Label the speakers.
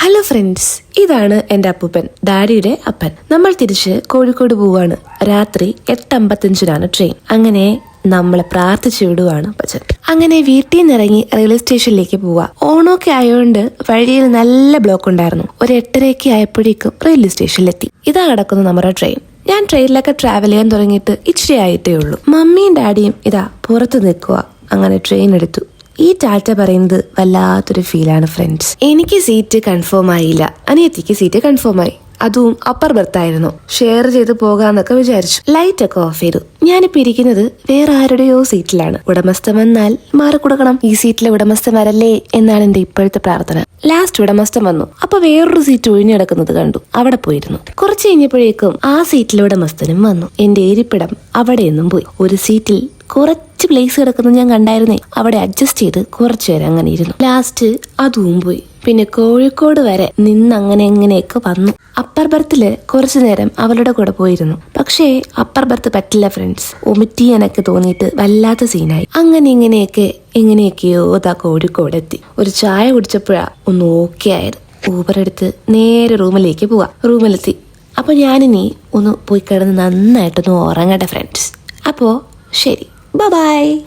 Speaker 1: Hello friends ഇതാണ് എന്റെ അപ്പൂപ്പൻ ഡാഡിയുടെ അപ്പൻ. നമ്മൾ തിരിച്ച് കോഴിക്കോട് പോവാണ്. രാത്രി എട്ടമ്പത്തഞ്ചിനാണ് ട്രെയിൻ അങ്ങനെ നമ്മളെ പ്രാർത്ഥിച്ചു വിടുവാണ് അപ്പച്ചൻ അങ്ങനെ വീട്ടിൽ നിന്ന് ഇറങ്ങി റെയിൽവേ സ്റ്റേഷനിലേക്ക് പോവാ. ഓണമൊക്കെ ആയതുകൊണ്ട് വഴിയിൽ നല്ല ബ്ലോക്ക് ഉണ്ടായിരുന്നു. ഒരു എട്ടരയൊക്കെ ആയപ്പോഴേക്കും റെയിൽവേ സ്റ്റേഷനിലെത്തി ഇതാ കിടക്കുന്നു നമ്മുടെ ട്രെയിൻ ഞാൻ ട്രെയിനിലൊക്കെ ട്രാവൽ ചെയ്യാൻ തുടങ്ങിയിട്ട് ഇച്ചിരി ആയിട്ടേ ഉള്ളൂ. മമ്മിയും ഡാഡിയും ഇതാ പുറത്ത് നിൽക്കുക അങ്ങനെ ട്രെയിൻ എടുത്തു. ഈ ടാറ്റ പറയുന്നത് വല്ലാത്തൊരു ഫീലാണ് ഫ്രണ്ട്സ് എനിക്ക് സീറ്റ് കൺഫേം ആയില്ല. അനിയത്തിക്ക് സീറ്റ് കൺഫേം ആയി. അതും അപ്പർ ബർത്ത് ആയിരുന്നു. ഷെയർ ചെയ്ത് പോകാന്നൊക്കെ വിചാരിച്ചു. ലൈറ്റ് ഒക്കെ ഓഫ് ചെയ്തു. ഞാനിപ്പോ ഇരിക്കുന്നത് വേറെ ആരുടെയോ സീറ്റിലാണ് ഉടമസ്ഥ വന്നാൽ മാറിക്കൊടുക്കണം ഈ സീറ്റിലെ ഉടമസ്ഥ വരല്ലേ എന്നാണ് എന്റെ ഇപ്പോഴത്തെ പ്രാർത്ഥന. ലാസ്റ്റ് ഉടമസ്ഥൻ വന്നു. അപ്പൊ വേറൊരു സീറ്റ് ഒഴിഞ്ഞു കിടക്കുന്നത് കണ്ടു. അവിടെ പോയിരുന്നു. കുറച്ച് കഴിഞ്ഞപ്പോഴേക്കും ആ സീറ്റിലെ ഉടമസ്ഥനും വന്നു. എന്റെ ഇരിപ്പിടം അവിടെ നിന്നും പോയി. ഒരു സീറ്റിൽ കുറച്ച് പ്ലേസ് കിടക്കുന്നത് ഞാൻ കണ്ടായിരുന്നേ. അവിടെ അഡ്ജസ്റ്റ് ചെയ്ത് കുറച്ചു നേരം അങ്ങനെ ഇരുന്നു. ലാസ്റ്റ് അതും പോയി. പിന്നെ കോഴിക്കോട് വരെ നിന്ന് അങ്ങനെ എങ്ങനെയൊക്കെ വന്നു. അപ്പർ ബർത്തിൽ കുറച്ചു നേരം അവളുടെ കൂടെ പോയിരുന്നു. പക്ഷേ അപ്പർ ബർത്ത് പറ്റില്ല ഫ്രണ്ട്സ് ഒമിറ്റ് ചെയ്യാനൊക്കെ തോന്നിയിട്ട് വല്ലാത്ത സീനായി അങ്ങനെ ഇങ്ങനെയൊക്കെ എങ്ങനെയൊക്കെയോ താ കോഴിക്കോട് എത്തി. ഒരു ചായ കുടിച്ചപ്പോഴാ ഒന്ന് ഓക്കെ ആയത്. ഊബർ എടുത്ത് നേരെ റൂമിലേക്ക് പോവാ. റൂമിലെത്തി. അപ്പൊ ഞാനിനി ഒന്ന് പോയി കിടന്ന് നന്നായിട്ടൊന്ന് ഉറങ്ങട്ടെ ഫ്രണ്ട്സ് അപ്പോ ശരി. 拜拜。